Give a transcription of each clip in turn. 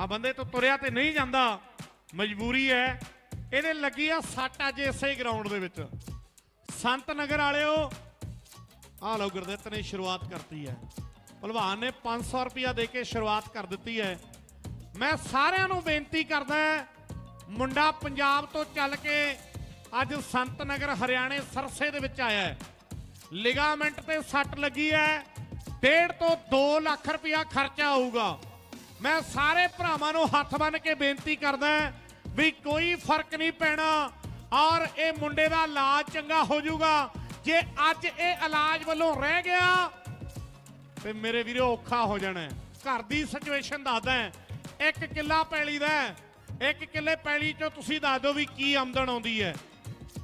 ਆ ਬੰਦੇ ਤੋਂ ਤੁਰਿਆ ਤੇ ਨਹੀਂ ਜਾਂਦਾ। ਮਜਬੂਰੀ ਹੈ। ਇਹਦੇ ਲੱਗੀ ਆ ਸੱਟ ਅੱਜ ਇਸੇ ਗਰਾਊਂਡ ਦੇ ਵਿੱਚ। ਸੰਤ ਨਗਰ ਵਾਲਿਓ ਆ ਲਓ ਗੁਰਦਿੱਤ ਨੇ ਸ਼ੁਰੂਆਤ ਕਰਤੀ ਹੈ। ਭਲਵਾਨ ਨੇ 500 ਰੁਪਇਆ ਦੇ ਕੇ ਸ਼ੁਰੂਆਤ ਕਰ ਦਿੱਤੀ ਹੈ। ਮੈਂ ਸਾਰਿਆਂ ਨੂੰ ਬੇਨਤੀ ਕਰਦਾ ਮੁੰਡਾ ਪੰਜਾਬ ਤੋਂ ਚੱਲ ਕੇ ਅੱਜ ਸੰਤ ਨਗਰ ਹਰਿਆਣੇ ਸਰਸੇ ਦੇ ਵਿੱਚ ਆਇਆ ਹੈ। ਲਿਗਾਮੈਂਟ ਤੇ ਸੱਟ ਲੱਗੀ ਹੈ। ਡੇਢ ਤੋਂ 2 ਲੱਖ ਰੁਪਇਆ ਖਰਚਾ ਆਊਗਾ। ਮੈਂ ਸਾਰੇ ਭਰਾਵਾਂ ਨੂੰ ਹੱਥ ਬੰਨ ਕੇ ਬੇਨਤੀ ਕਰਦਾ ਵੀ ਕੋਈ ਫ਼ਰਕ ਨਹੀਂ ਪੈਣਾ ਔਰ ਇਹ ਮੁੰਡੇ ਦਾ ਇਲਾਜ ਚੰਗਾ ਹੋ ਜਾਊਗਾ। ਜੇ ਅੱਜ ਇਹ ਇਲਾਜ ਵੱਲੋਂ ਰਹਿ ਗਿਆ, ਤੇ ਮੇਰੇ ਵੀਰੋ ਔਖਾ ਹੋ ਜਾਣਾ ਘਰ ਦੀ ਸਿਚੁਏਸ਼ਨ ਦੱਸਦਾ ਇੱਕ ਕਿੱਲਾ ਪੈਲੀ ਦਾ ਇੱਕ ਕਿੱਲੇ ਪੈਲੀ ਚੋਂ ਤੁਸੀਂ ਦੱਸ ਦਿਓ ਵੀ ਕੀ ਆਮਦਨ ਆਉਂਦੀ ਹੈ।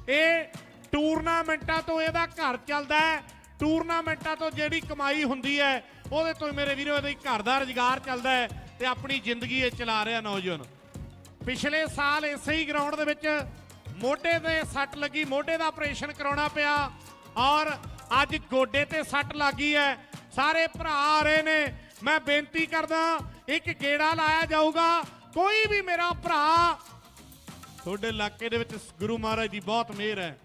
ਇਹ ਟੂਰਨਾਮੈਂਟਾਂ ਤੋਂ ਇਹਦਾ ਘਰ ਚੱਲਦਾ ਹੈ, ਟੂਰਨਾਮੈਂਟਾਂ ਤੋਂ ਜਿਹੜੀ ਕਮਾਈ ਹੁੰਦੀ ਹੈ, ਉਹਦੇ ਤੋਂ ਮੇਰੇ ਵੀਰੋ ਇਹਦੇ ਘਰ ਦਾ ਰੁਜ਼ਗਾਰ ਚੱਲਦਾ ਹੈ। ਤੇ ਆਪਣੀ ਜ਼ਿੰਦਗੀ ਇਹ ਚਲਾ ਰਿਹਾ ਨੌਜਵਾਨ। ਪਿਛਲੇ ਸਾਲ ਇਸੇ ਹੀ ਗਰਾਊਂਡ ਦੇ ਵਿੱਚ ਮੋਢੇ ਤੇ ਸੱਟ ਲੱਗੀ, ਮੋਢੇ ਦਾ ਆਪਰੇਸ਼ਨ ਕਰਾਉਣਾ ਪਿਆ ਔਰ ਅੱਜ ਗੋਡੇ ਤੇ ਸੱਟ ਲੱਗੀ ਹੈ। ਸਾਰੇ ਭਰਾ ਆ ਰਹੇ ਨੇ। ਮੈਂ ਬੇਨਤੀ ਕਰਦਾ, ਇੱਕ ਗੇੜਾ ਲਾਇਆ ਜਾਊਗਾ। ਕੋਈ ਵੀ ਮੇਰਾ ਭਰਾ ਤੁਹਾਡੇ ਇਲਾਕੇ ਦੇ ਵਿੱਚ ਗੁਰੂ ਮਹਾਰਾਜ ਦੀ ਬਹੁਤ ਮਿਹਰ ਹੈ।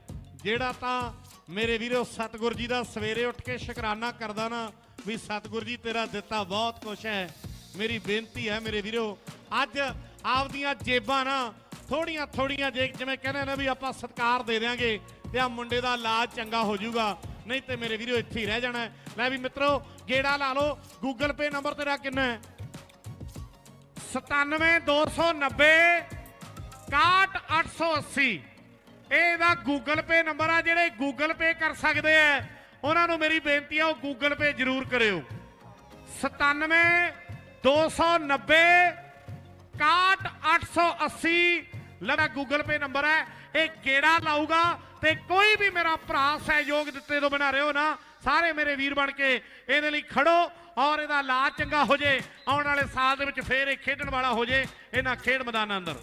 ਜਿਹੜਾ ਤਾਂ ਮੇਰੇ ਵੀਰੋ ਸਤਿਗੁਰ ਜੀ ਦਾ ਸਵੇਰੇ ਉੱਠ ਕੇ ਸ਼ੁਕਰਾਨਾ ਕਰਦਾ ਨਾ ਵੀ ਸਤਿਗੁਰ ਜੀ ਤੇਰਾ ਦਿੱਤਾ ਬਹੁਤ ਕੁਛ ਹੈ। ਮੇਰੀ ਬੇਨਤੀ ਹੈ ਮੇਰੇ ਵੀਰੋ, ਅੱਜ ਆਪਦੀਆਂ ਜੇਬਾਂ ਨਾ ਥੋੜੀਆਂ ਥੋੜੀਆਂ ਜੇ ਜਿਵੇਂ ਕਹਿੰਦੇ ਨੇ ਵੀ ਆਪਾਂ ਸਤਕਾਰ ਦੇ ਦਿਆਂਗੇ ਤੇ ਆ ਮੁੰਡੇ ਦਾ ਇਲਾਜ ਚੰਗਾ ਹੋ ਜਾਊਗਾ। ਨਹੀਂ ਤੇ ਮੇਰੇ ਵੀਰੋ, ਇੱਥੇ ਹੀ ਰਹਿ ਜਾਣਾ ਹੈ। ਲੈ ਵੀ ਮਿੱਤਰੋ, ਗੇੜਾ ਲਾ ਲਓ। ਗੂਗਲ ਪੇ ਨੰਬਰ ਤੇਰਾ ਕਿੰਨਾ ਹੈ? 97290 61880 ਇਹ ਇਹਦਾ ਗੂਗਲ ਪੇ ਨੰਬਰ ਆ, ਜਿਹੜੇ ਗੂਗਲ ਪੇ ਕਰ ਸਕਦੇ ਆ। ਉਹਨਾਂ ਨੂੰ ਮੇਰੀ ਬੇਨਤੀ ਆ, ਉਹ ਗੂਗਲ ਪੇ ਜ਼ਰੂਰ ਕਰਿਓ। 97 290 61880 ਲੜਾ ਗੂਗਲ ਪੇ ਨੰਬਰ ਹੈ। ਇਹ ਕਿਹੜਾ ਲਾਊਗਾ? ਤੇ ਕੋਈ ਵੀ ਮੇਰਾ ਭਰਾ ਸਹਿਯੋਗ ਦਿੱਤੇ ਤੋਂ ਬਣਾ ਰਹੇ ਹੋ ਨਾ। ਸਾਰੇ ਮੇਰੇ ਵੀਰ ਬਣ ਕੇ ਇਹਦੇ ਲਈ ਖੜੋ ਔਰ ਇਹਦਾ ਇਲਾਜ ਚੰਗਾ ਹੋ ਜੇ, ਆਉਣ ਵਾਲੇ ਸਾਲ ਦੇ ਵਿੱਚ ਫੇਰ ਇਹ ਖੇਡਣ ਵਾਲਾ ਹੋ ਜੇ, ਇਹਨਾਂ ਖੇਡ ਮੈਦਾਨਾਂ ਅੰਦਰ।